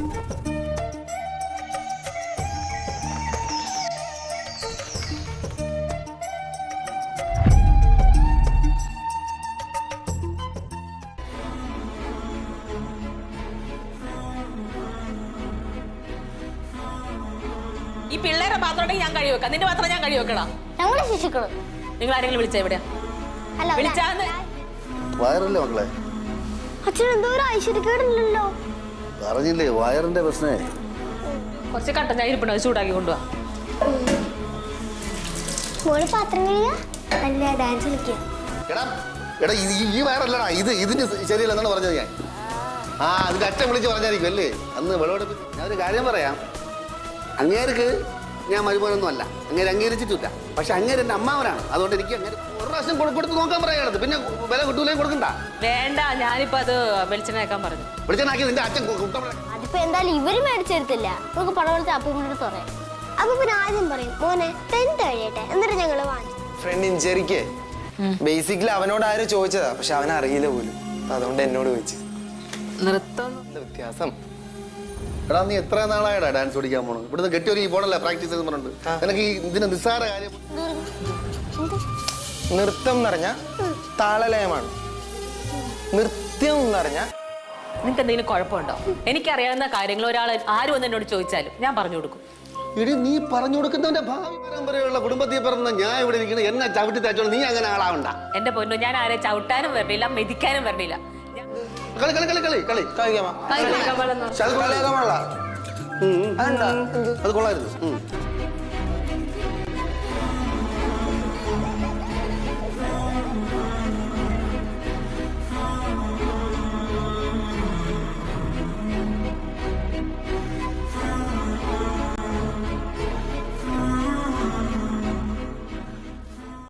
ഈ പിള്ളേരെ പാത്രം ഉണ്ടെങ്കിൽ ഞാൻ കഴി വെക്കാം. നിന്റെ പാത്രം ഞാൻ കഴി വെക്കടാ. ഞങ്ങളെ ശിശുക്കൾ നിങ്ങൾ ആരെങ്കിലും വിളിച്ചാ ഇവിടെ? അല്ല. വിളിച്ചാന്ന്. വയറല്ലേ മക്കളെ? അച്ഛൻ എന്തോ ഒരു ഐശ്വര്യക്കേടില്ലല്ലോ. പറഞ്ഞില്ലേ വയറിന്റെ പ്രശ്നേ. കുറച്ച് കട്ടൻ ചായ ഇരിപ്പുണ്ട് അത് ചൂടാക്കി കൊണ്ടുപോവാ മോൾ പാത്രം കഴിയാ അല്ല ഡാൻസ് കളിക്കുക. എടാ എടാ ഇത് ഈ- ഈ വയറല്ലടാ ഇത് ഇതിന് ശരിയല്ലെന്നാണ് പറഞ്ഞത് ഞാൻ. ആ അതിന്റെ അച്ഛൻ വിളിച്ച് പറഞ്ഞായിരിക്കും അല്ലേ? അന്ന് വിളവെടുപ്പ് ഞാൻ ഒരു കാര്യം പറയാം. അങ്ങേർക്ക് ഞാൻ മരുമോനൊന്നും അല്ല അങ്ങനെ അംഗീകരിച്ചിട്ടില്ല. പക്ഷെ അങ്ങേര് എന്റെ അമ്മാവനാണ്. അതുകൊണ്ട് എനിക്ക് അങ്ങനെ ഒരു പ്രാവശ്യം കൊടു- കൊടുത്ത് നോക്കാൻ പറയണത് പിന്നെ വില കിട്ടൂലേ കൊടുക്കണ്ട? വേണ്ട ഞാനിപ്പോ അത് വെളിച്ചെണ്ണയാക്കാൻ പറഞ്ഞു. വിളിച്ചാക്കി നിന്റെ അച്ഛൻ കു- കുട്ടപ്പന അതിപ്പോ എന്തായാലും ഇവർ മേടിച്ചെടുത്തില്ല. നമുക്ക് പണം കൊടുത്ത് അപ്പൂമ്മയുടെ പറയാം. അപ്പൊ പിന്നെ ആദ്യം പറയും മോനെ ടെൻത്ത് കഴിയട്ടെ. എന്നിട്ട് ഞങ്ങൾ വാങ്ങിച്ചു. ഫ്രണ്ട് ഇഞ്ചറിക്ക് ബേസിക്കലി അവനോട് ആരും ചോദിച്ചതാ? പക്ഷെ അവനറിയില്ല അറിയില്ല പോലും. അപ്പൊ അതുകൊണ്ട് എന്നോട് ചോദിച്ചു നൃത്തം എന്താ വ്യത്യാസം? എടാ നീ എത്ര നാളായടാ ഡാൻസ് പഠിക്കാൻ പോണത്? ഇവിടുന്ന് കെട്ടി ഒരു പോണല്ലേ പ്രാക്ടീസ് എന്ന് പറഞ്ഞിട്ട്. എനിക്ക് ഈ ഇതിന് നിസ്സാര കാര്യം നൃത്തം എന്ന് പറഞ്ഞ താളലയമാണ്. നൃത്യം എന്ന് പറഞ്ഞ നിനക്ക് എന്തെങ്കിലും കുഴപ്പമുണ്ടോ? എനിക്കറിയാവുന്ന കാര്യങ്ങൾ ഒരാൾ ആര് വന്ന് എന്നോട് ചോദിച്ചാലും ഞാൻ പറഞ്ഞു കൊടുക്കും. എടി നീ പറഞ്ഞു കൊടുക്കുന്നവന്റെ ഭാവി പരമ്പരയുള്ള കുടുംബത്തിൽ പിറന്ന ഞാൻ ഇവിടെ ഇരിക്കുന്നത് എന്നെ ചവിട്ടി തച്ചോളൂ നീ അങ്ങനെ ആളാവണ്ട. എന്റെ പൊന്നു ഞാൻ ആരെ ചവിട്ടാനും വരണില്ല മെതിക്കാനും വരണില്ല. കളി കളി കളി കളി കളി കളിക്കാമോ. കളിയാക്കാൻ പാടില്ല. അതെന്താ അത് കൊള്ളായിരുന്നു.